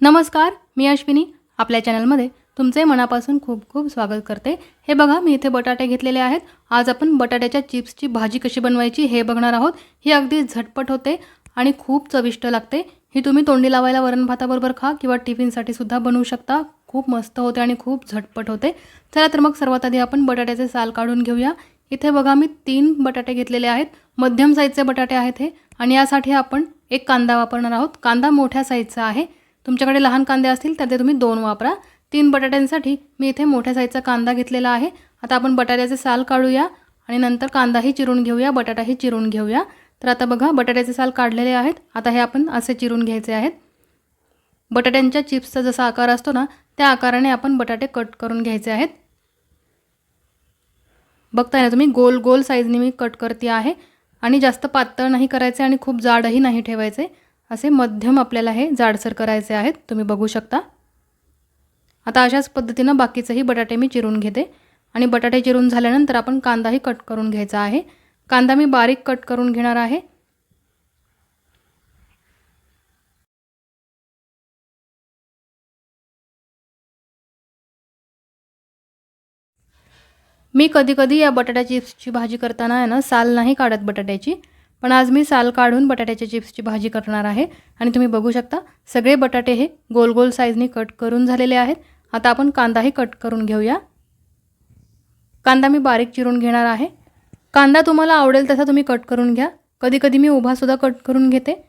नमस्कार मी अश्विनी. आपल्या चॅनलमध्ये तुमचे मनापासून खूप खूप स्वागत करते. हे बघा मी इथे बटाटे घेतलेले आहेत. आज आपण बटाट्याच्या चिप्सची भाजी कशी बनवायची हे बघणार आहोत. ही अगदी झटपट होते आणि खूप चविष्ट लागते. ही तुम्ही तोंडी लावायला वरण भाताबरोबर खा किंवा टिफिनसाठी सुद्धा बनवू शकता. खूप मस्त होते आणि खूप झटपट होते. चला तर मग सर्वात आधी आपण बटाट्याचे साल काढून घेऊया. इथे बघा मी तीन बटाटे घेतलेले आहेत. मध्यम साईजचे बटाटे आहेत हे. आणि यासाठी आपण एक कांदा वापरणार आहोत. कांदा मोठ्या साईजचा आहे. तुमच्याकडे लहान कांदे असतील तर ते तुम्ही दोन वापरा. तीन बटाट्यांसाठी मी इथे मोठ्या साईजचा कांदा घेतलेला आहे. आता आपण बटाट्याचे साल काढूया आणि नंतर कांदाही चिरून घेऊया बटाटाही चिरून घेऊया. तर आता बघा बटाट्याचे साल काढलेले आहेत. आता हे आपण असे चिरून घ्यायचे आहेत. बटाट्यांच्या चिप्सचा जसा आकार असतो ना त्या आकाराने आपण बटाटे कट करून घ्यायचे आहेत. बघताय ना तुम्ही गोल गोल साईजने मी कट करते आहे. आणि जास्त पातळ नाही करायचे आणि खूप जाडही नाही ठेवायचे. असे मध्यम आपल्याला हे जाडसर करायचे आहेत. तुम्ही बघू शकता. आता अशाच पद्धतीनं बाकीचंही बटाटे मी चिरून घेते. आणि बटाटे चिरून झाल्यानंतर आपण कांदाही कट करून घ्यायचा आहे. कांदा मी बारीक कट करून घेणार आहे. मी कधी कधी या बटाटा चिप्सची भाजी करताना आहे ना साल नाही काढत बटाट्याची. पण आज मी साल काढून बटाट्याच्या चिप्सची भाजी करणार आहे. आणि तुम्ही बघू शकता सगळे बटाटे हे गोल गोल साईजने कट करून झालेले आहेत. आता आपण कांदाही कट करून घेऊया. कांदा मी बारीक चिरून घेणार आहे. कांदा तुम्हाला आवडेल तसा तुम्ही कट करून घ्या. कधी कधी मी उभासुद्धा कट करून घेते.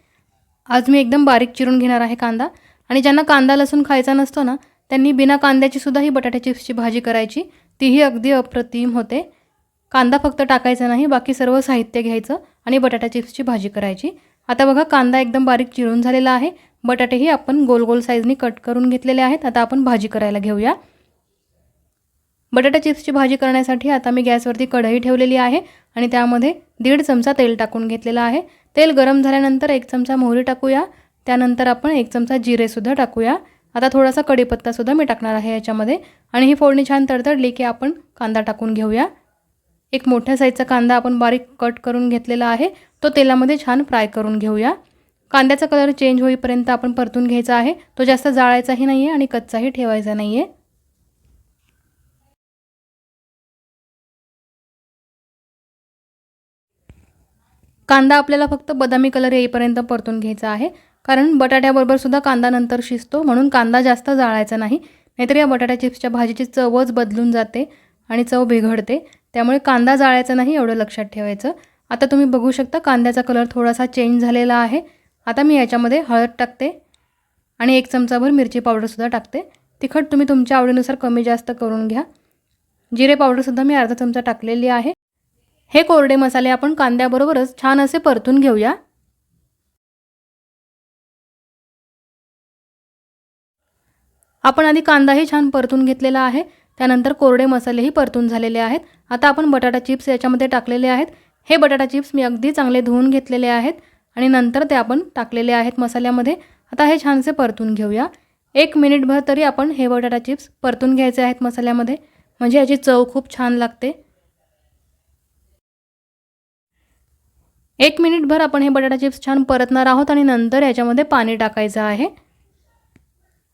आज मी एकदम बारीक चिरून घेणार आहे कांदा. आणि ज्यांना कांदा लसूण खायचा नसतो ना त्यांनी बिना कांद्याची सुद्धा ही बटाट्या चिप्सची भाजी करायची. तीही अगदी अप्रतिम होते. कांदा फक्त टाकायचा नाही बाकी सर्व साहित्य घ्यायचं आणि बटाटा चिप्सची भाजी करायची. आता बघा कांदा एकदम बारीक चिरून झालेला आहे. बटाटेही आपण गोल गोल साईजनी कट करून घेतलेले आहेत. आता आपण भाजी करायला घेऊया. बटाटा चिप्सची भाजी करण्यासाठी आता मी गॅसवरती कढई ठेवलेली आहे आणि त्यामध्ये दीड चमचा तेल टाकून घेतलेलं आहे. तेल गरम झाल्यानंतर एक चमचा मोहरी टाकूया. त्यानंतर आपण एक चमचा जिरेसुद्धा टाकूया. आता थोडासा कढीपत्तासुद्धा मी टाकणार आहे याच्यामध्ये. आणि ही फोडणी छान तडतडली की आपण कांदा टाकून घेऊया. एक मोठ्या साईजचा कांदा आपण बारीक कट करून घेतलेला आहे. तो तेलामध्ये छान फ्राय करून घेऊया. कांद्याचा कलर चेंज होईपर्यंत आपण परतून घ्यायचा आहे. तो जास्त जाळायचाही नाही आहे आणि कच्चाही ठेवायचा नाही आहे कांदा आपल्याला फक्त बदामी कलर येईपर्यंत परतून घ्यायचा आहे. कारण बटाट्याबरोबर सुद्धा कांदा नंतर शिजतो म्हणून कांदा जास्त जाळायचा नाही. नाहीतर या बटाटा चिप्सच्या भाजीची चवच बदलून जाते. आणि चव बिघडते. त्यामुळे कांदा जाळायचा नाही एवढं लक्षात ठेवायचं. आता तुम्ही बघू शकता कांद्याचा कलर थोडासा चेंज झालेला आहे. आता मी याच्यामध्ये हळद टाकते. आणि एक चमचाभर मिरची पावडरसुद्धा टाकते. तिखट तुम्ही तुमच्या आवडीनुसार कमी जास्त करून घ्या. जिरे पावडरसुद्धा मी अर्धा चमचा टाकलेली आहे. हे कोरडे मसाले आपण कांद्याबरोबरच छान असे परतून घेऊया. आपण आधी कांदाही छान परतून घेतलेला आहे. त्यानंतर कोरडे मसालेही परतून झालेले आहेत. आता आपण बटाटा चिप्स याच्यामध्ये टाकलेले आहेत. हे बटाटा चिप्स मी अगदी चांगले धुवून घेतलेले आहेत आणि नंतर ते आपण टाकलेले आहेत मसाल्यामध्ये. आता हे छानसे परतून घेऊया. एक मिनिटभर तरी आपण हे बटाटा चिप्स परतून घ्यायचे आहेत मसाल्यामध्ये. म्हणजे याची चव खूप छान लागते. एक मिनिटभर आपण हे बटाटा चिप्स छान परतणार आहोत आणि नंतर याच्यामध्ये पाणी टाकायचं आहे.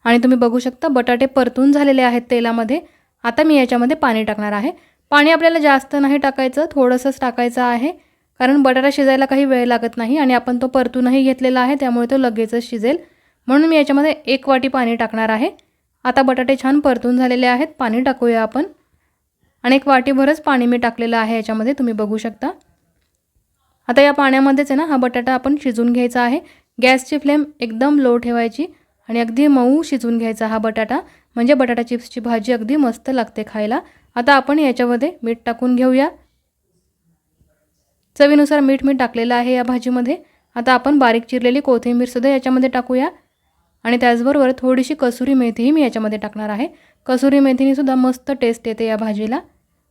आणि तुम्ही बघू शकता बटाटे परतून झालेले आहेत तेलामध्ये. आता मी याच्यामध्ये पाणी टाकणार आहे. पाणी आपल्याला जास्त नाही टाकायचं थोडंसंच टाकायचं आहे. कारण बटाटा शिजायला काही वेळ लागत नाही आणि आपण तो परतूनही घेतलेला आहे त्यामुळे तो लगेचच शिजेल. म्हणून मी याच्यामध्ये एक वाटी पाणी टाकणार आहे. आता बटाटे छान परतून झालेले आहेत पाणी टाकूया आपण. आणि एक वाटीभरच पाणी मी टाकलेलं आहे याच्यामध्ये तुम्ही बघू शकता. आता या पाण्यामध्येच आहे ना हा बटाटा आपण शिजून घ्यायचा आहे. गॅसची फ्लेम एकदम लो ठेवायची. आणि अगदी मऊ शिजवून घ्यायचा हा बटाटा. म्हणजे बटाटा चिप्सची भाजी अगदी मस्त लागते खायला. आता आपण याच्यामध्ये मीठ टाकून घेऊया. चवीनुसार मीठ मी टाकलेलं आहे या भाजीमध्ये. आता आपण बारीक चिरलेली कोथिंबीरसुद्धा याच्यामध्ये टाकूया. आणि त्याचबरोबर थोडीशी कसुरी मेथीही मी याच्यामध्ये टाकणार आहे. कसुरी मेथीनीसुद्धा मस्त टेस्ट येते या भाजीला.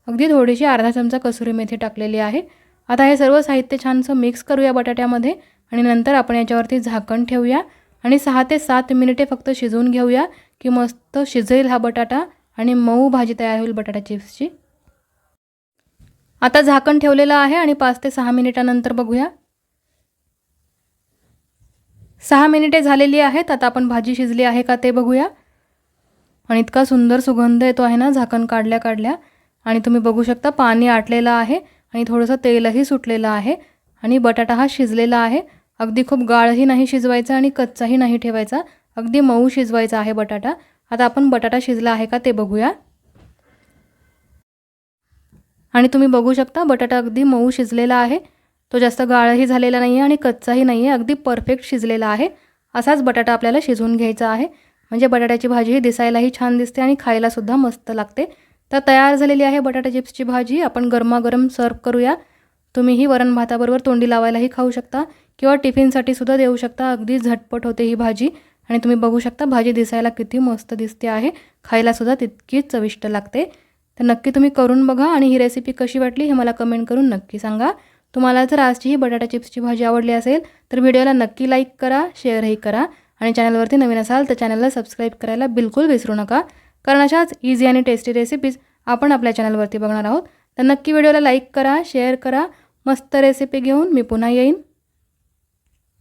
अगदी थोडीशी अर्धा चमचा कसुरी मेथी टाकलेली आहे. आता हे सर्व साहित्य छानसं मिक्स करूया बटाट्यामध्ये. आणि नंतर आपण याच्यावरती झाकण ठेवूया. आणि सहा ते सात मिनिटे फक्त शिजवून घेऊया की मस्त शिजेल हा बटाटा आणि मऊ भाजी तयार होईल बटाटा चिप्सची आता झाकण ठेवलेलं आहे आणि पाच ते सहा मिनिटानंतर बघूया. सहा मिनिटे झालेली आहेत आता आपण भाजी शिजली आहे का ते बघूया. आणि इतका सुंदर सुगंध येतो आहे ना झाकण काढल्या काढल्या. आणि तुम्ही बघू शकता पाणी आटलेलं आहे आणि थोडंसं तेलही सुटलेलं आहे आणि बटाटा हा शिजलेला आहे. अगदी खूप गाळही नाही शिजवायचा आणि कच्चाही नाही ठेवायचा. अगदी मऊ शिजवायचा आहे बटाटा. आता आपण बटाटा शिजला आहे का ते बघूया. आणि तुम्ही बघू शकता बटाटा अगदी मऊ शिजलेला आहे. तो जास्त गाळही झालेला नाही आहे आणि कच्चाही नाही आहे अगदी परफेक्ट शिजलेला आहे. असाच बटाटा आपल्याला शिजवून घ्यायचा आहे. म्हणजे बटाट्याची भाजी ही दिसायलाही छान दिसते आणि खायलासुद्धा मस्त लागते. तर तयार झालेली आहे बटाटा चिप्सची भाजी. आपण गरमागरम सर्व करूया. तुम्ही ही वरण भाताबरोबर तोंडी लावायलाही खाऊ शकता. किंवा टिफिनसाठी सुद्धा देऊ शकता. अगदी झटपट होते ही भाजी. आणि तुम्ही बघू शकता भाजी दिसायला किती मस्त दिसते आहे. खायलासुद्धा तितकीच चविष्ट लागते. तर नक्की तुम्ही करून बघा आणि ही रेसिपी कशी वाटली हे मला कमेंट करून नक्की सांगा. तुम्हाला जर आजची ही बटाटा चिप्सची भाजी आवडली असेल तर व्हिडिओला नक्की लाईक करा शेअरही करा. आणि चॅनलवरती नवीन असाल तर चॅनलला सबस्क्राईब करायला बिलकुल विसरू नका. कारण अशाच इझी आणि टेस्टी रेसिपीज आपण आपल्या चॅनलवरती बघणार आहोत. तर नक्की व्हिडिओला लाईक करा शेअर करा. मस्त रेसिपी घेऊन मी पुन्हा येईन.